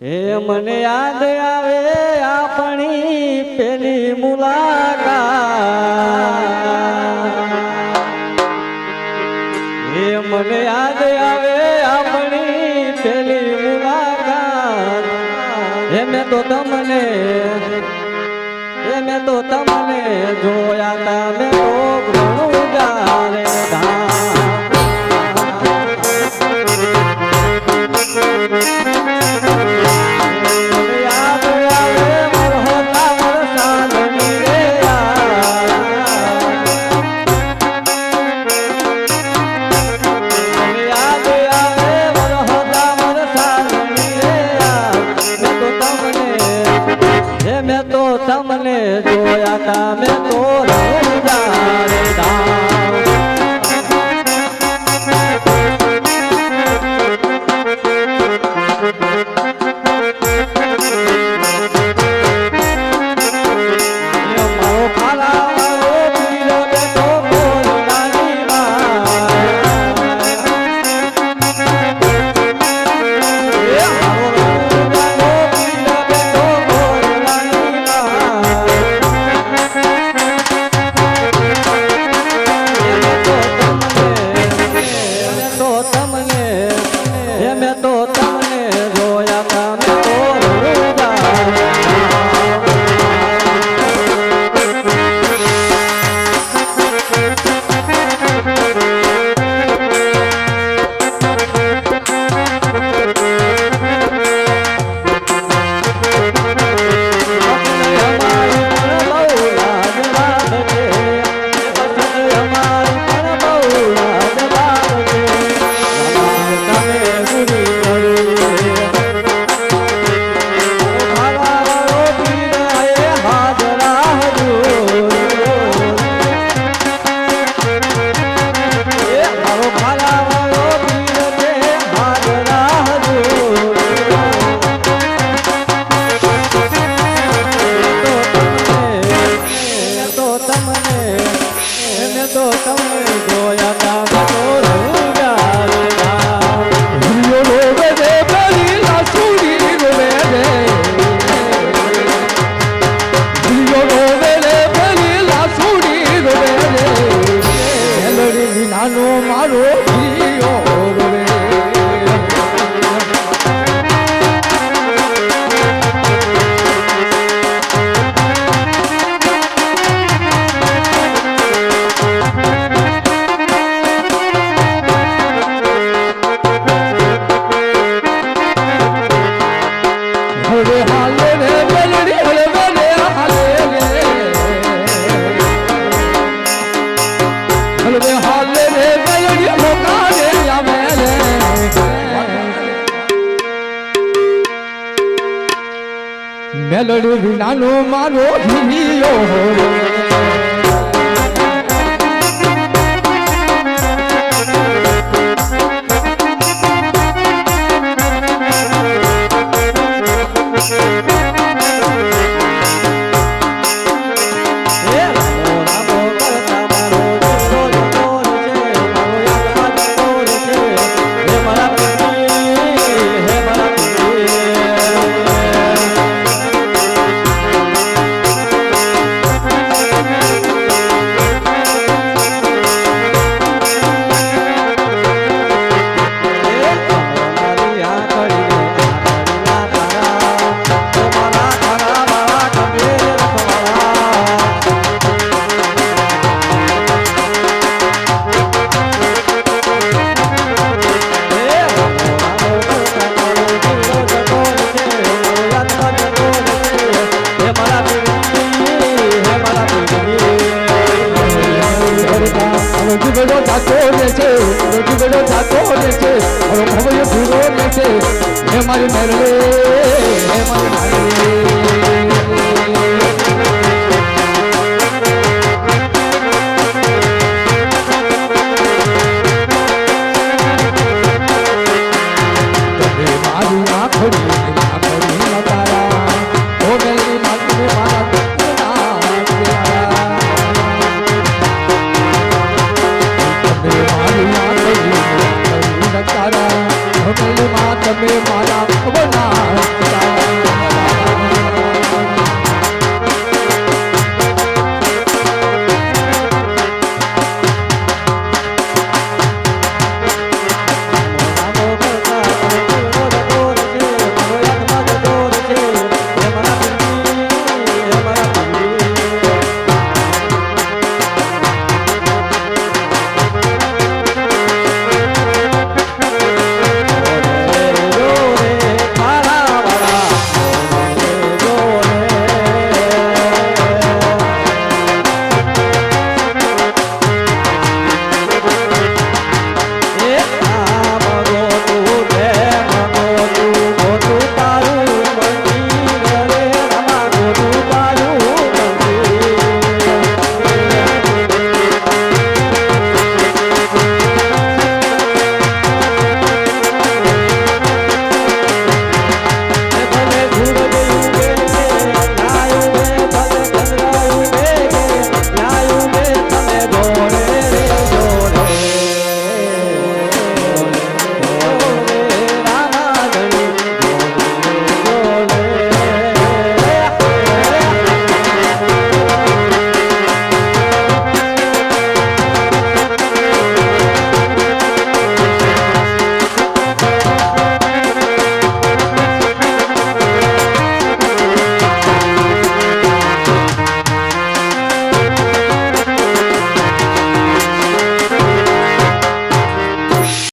હે મને યાદ આવે આપણી પેલી મુલાકાત. હે મને યાદ આવે આપણી પેલી મુલાકાત. હે મેં તો તમને, હે મેં તો તમને જોયા તા, મેં તો ઘણું જાણે તમે તો રે ડારે મેલડી વિનાનો મારો ધુનિયો રોજગડો થતો રહેશે રોજગડો થતો રહેશે હવે ભવ્ય ભૂલો રહેશે હે મારી મેરલે હે મારી મેરલે